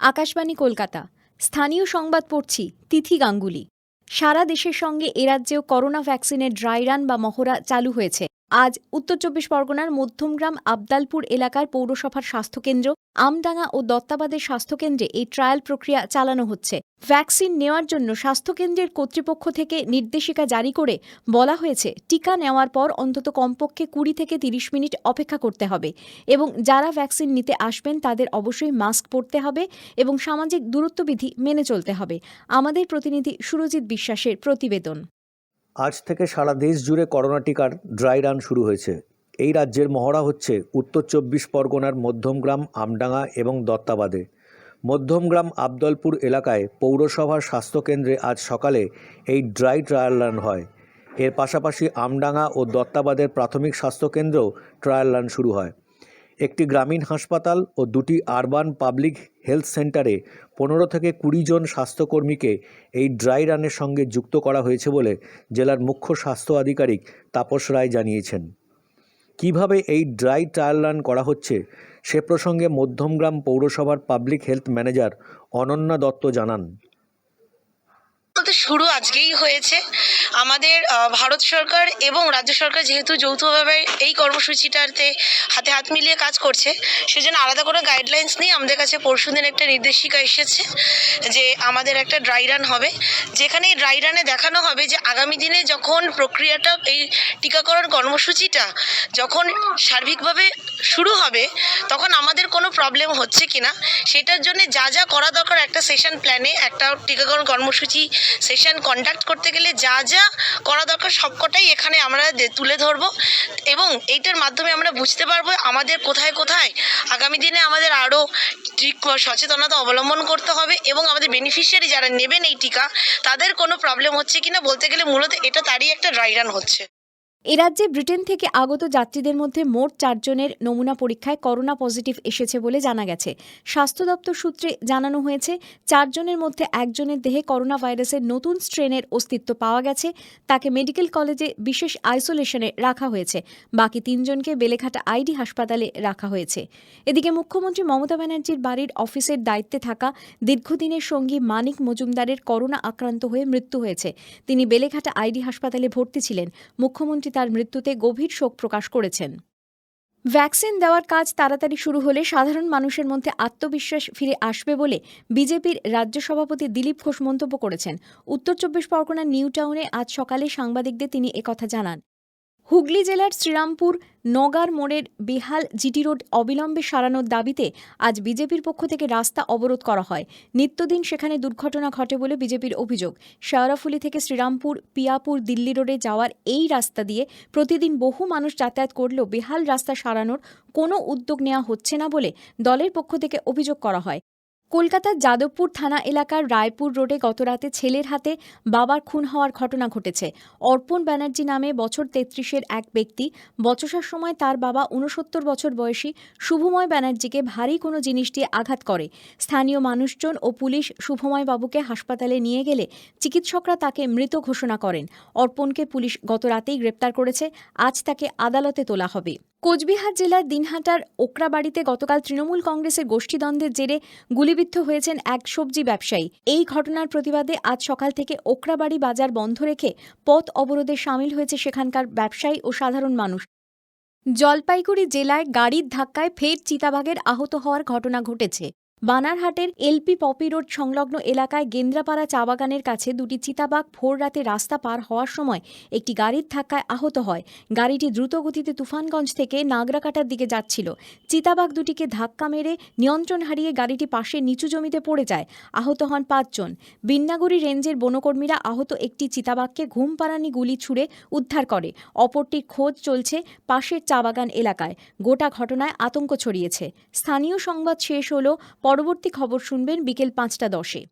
আকাশবাণী কলকাতা। স্থানীয় সংবাদ পড়ছি, তিথি গাঙ্গুলি। সারা দেশের সঙ্গে এরাজ্যেও রাজ্যেও করোনা ভ্যাকসিনের ড্রাই রান বা মহড়া চালু হয়েছে। আজ উত্তর চব্বিশ পরগনার মধ্যমগ্রাম আবদালপুর এলাকার পৌরসভার স্বাস্থ্যকেন্দ্র, আমডাঙ্গা ও দত্তাবাদের স্বাস্থ্যকেন্দ্রে এই ট্রায়াল প্রক্রিয়া চালানো হচ্ছে। ভ্যাকসিন নেওয়ার জন্য স্বাস্থ্যকেন্দ্রের কর্তৃপক্ষ থেকে নির্দেশিকা জারি করে বলা হয়েছে, টিকা নেওয়ার পর অন্তত কমপক্ষে কুড়ি থেকে তিরিশ মিনিট অপেক্ষা করতে হবে এবং যারা ভ্যাকসিন নিতে আসবেন তাদের অবশ্যই মাস্ক পরতে হবে এবং সামাজিক দূরত্ববিধি মেনে চলতে হবে। আমাদের প্রতিনিধি সুরজিৎ বিশ্বাসের প্রতিবেদন। আজ থেকে সারা দেশ জুড়ে করোনা টিকার ড্রাই রান শুরু হয়েছে। এই রাজ্যের মহড়া হচ্ছে উত্তর চব্বিশ পরগনার মধ্যমগ্রাম, আমডাঙ্গা এবং দত্তাবাদে। মধ্যমগ্রাম, আবদলপুর এলাকায় পৌরসভার স্বাস্থ্যকেন্দ্রে আজ সকালে এই ড্রাই ট্রায়াল রান হয়। এর পাশাপাশি আমডাঙ্গা ও দত্তাবাদের প্রাথমিক স্বাস্থ্যকেন্দ্রেও ট্রায়াল রান শুরু হয়। একটি গ্রামীণ হাসপাতাল ও দুটি আরবান পাবলিক হেলথ সেন্টারে পনেরো থেকে কুড়ি জন স্বাস্থ্যকর্মীকে এই ড্রাই রানের সঙ্গে যুক্ত করা হয়েছে বলে জেলার মুখ্য স্বাস্থ্য আধিকারিক তাপস রায় জানিয়েছেন। কীভাবে এই ড্রাই ট্রায়াল রান করা হচ্ছে সে প্রসঙ্গে মধ্যমগ্রাম পৌরসভার public health manager Ananya Dutta জানান। শুরু আজকেই হয়েছে। আমাদের ভারত সরকার এবং রাজ্য সরকার যেহেতু যৌথভাবে এই কর্মসূচিটাতে হাতে হাত মিলিয়ে কাজ করছে, সেজন্য আলাদা করে গাইডলাইন্স নিয়ে আমাদের কাছে পরশুদিন একটা নির্দেশিকা এসেছে যে আমাদের একটা ড্রাই রান হবে। যেখানে এই ড্রাই রানে দেখানো হবে যে আগামী দিনে যখন প্রক্রিয়াটা, এই টিকাকরণ কর্মসূচিটা যখন সার্বিকভাবে শুরু হবে, তখন আমাদের কোনো প্রবলেম হচ্ছে কিনা, সেটার জন্য যা যা করা দরকার একটা সেশন প্ল্যানে একটা টিকাকরণ কর্মসূচি সেশন কন্ডাক্ট করতে গেলে যা যা করা দরকার সবকটাই এখানে আমরা তুলে ধরবো। এবং এইটার মাধ্যমে আমরা বুঝতে পারব আমাদের কোথায় কোথায় আগামী দিনে আমাদের আরও সচেতনতা অবলম্বন করতে হবে এবং আমাদের বেনিফিশিয়ারি যারা নেবেন এই টিকা, তাদের কোনো প্রবলেম হচ্ছে কিনা বলতে গেলে মূলত এটা তারই একটা ড্রাই রান হচ্ছে। এ রাজ্যে ব্রিটেন থেকে আগত যাত্রীদের মধ্যে মোট চারজনের নমুনা পরীক্ষায় করোনা পজিটিভ এসেছে বলে জানা গেছে। স্বাস্থ্য দপ্তর সূত্রে জানানো হয়েছে, চারজনের মধ্যে একজনের দেহে করোনা ভাইরাসের নতুন স্ট্রেনের অস্তিত্ব পাওয়া গেছে। তাকে মেডিকেল কলেজে বিশেষ আইসোলেশনে রাখা হয়েছে। বাকি তিনজনকে বেলেঘাটা আইডি হাসপাতালে রাখা হয়েছে। এদিকে মুখ্যমন্ত্রী মমতা ব্যানার্জির বাড়ির অফিসের দায়িত্বে থাকা দীর্ঘদিনের সঙ্গী মানিক মজুমদারের করোনা আক্রান্ত হয়ে মৃত্যু হয়েছে। তিনি বেলেঘাটা আইডি হাসপাতালে ভর্তি ছিলেন। মুখ্যমন্ত্রী তার মৃত্যুতে গভীর শোক প্রকাশ করেছেন। ভ্যাকসিন দেওয়ার কাজ তাড়াতাড়ি শুরু হলে সাধারণ মানুষের মধ্যে আত্মবিশ্বাস ফিরে আসবে বলে বিজেপির রাজ্য সভাপতি দিলীপ ঘোষ মন্তব্য করেছেন। উত্তর চব্বিশ পরগনার নিউ টাউনে আজ সকালে সাংবাদিকদের তিনি একথা জানান। হুগলি জেলার শ্রীরামপুর নগার মোড়ের বেহাল জিটি রোড অবিলম্বে সারানোর দাবিতে আজ বিজেপির পক্ষ থেকে রাস্তা অবরোধ করা হয়। নিত্যদিন সেখানে দুর্ঘটনা ঘটে বলে বিজেপির অভিযোগ। শেওড়াফুলি থেকে শ্রীরামপুর, পিয়াপুর, দিল্লি রোডে যাওয়ার এই রাস্তা দিয়ে প্রতিদিন বহু মানুষ যাতায়াত করলেও বেহাল রাস্তা সারানোর কোনো উদ্যোগ নেওয়া হচ্ছে না বলে দলের পক্ষ থেকে অভিযোগ করা হয়। কলকাতার যাদবপুর থানা এলাকার রায়পুর রোডে গতরাতে ছেলের হাতে বাবার খুন হওয়ার ঘটনা ঘটেছে। অর্পণ ব্যানার্জি নামে বছর তেত্রিশের এক ব্যক্তি। বচসার সময় তার বাবা ঊনসত্তর বছর বয়সী শুভময় ব্যানার্জিকে ভারী কোনো জিনিস দিয়ে আঘাত করে। স্থানীয় মানুষজন ও পুলিশ শুভময় বাবুকে হাসপাতালে নিয়ে গেলে চিকিৎসকরা তাকে মৃত ঘোষণা করেন। অর্পণকে পুলিশ গত রাতেই গ্রেপ্তার করেছে। আজ তাকে আদালতে তোলা হবে। কোচবিহার জেলার দিনহাটার ওকরাবাড়িতে গতকাল তৃণমূল কংগ্রেসের গোষ্ঠীদ্বন্দ্বের জেরে গুলিবিদ্ধ হয়েছেন এক সবজি ব্যবসায়ী। এই ঘটনার প্রতিবাদে আজ সকাল থেকে ওকরাবাড়ি বাজার বন্ধ রেখে পথ অবরোধে সামিল হয়েছে সেখানকার ব্যবসায়ী ও সাধারণ মানুষ। জলপাইগুড়ি জেলায় গাড়ির ধাক্কায় ফের চিতাবাঘের আহত হওয়ার ঘটনা ঘটেছে। বানারহাটের এলপি পপি রোড সংলগ্ন এলাকায় গেন্দ্রাপাড়া চা বাগানের কাছে দুটি চিতাবাঘ ভোর রাতে রাস্তা পার হওয়ার সময় একটি গাড়ির ধাক্কায় আহত হয়। গাড়িটি দ্রুত গতিতে তুফানগঞ্জ থেকে নাগরাকাটার দিকে যাচ্ছিল। চিতাবাঘ দুটিকে ধাক্কা মেরে নিয়ন্ত্রণ হারিয়ে গাড়িটি পাশে নিচু জমিতে পড়ে যায়। আহত হন পাঁচজন। বিন্নাগুড়ি রেঞ্জের বনকর্মীরা আহত একটি চিতাবাঘকে ঘুম পাড়ানি গুলি ছুড়ে উদ্ধার করে। অপরটির খোঁজ চলছে পাশের চা বাগান এলাকায়। গোটা ঘটনায় আতঙ্ক ছড়িয়েছে। স্থানীয় সংবাদ শেষ হলো পরবর্তী খবর শুনবেন বিকেল পাঁচটা দশে।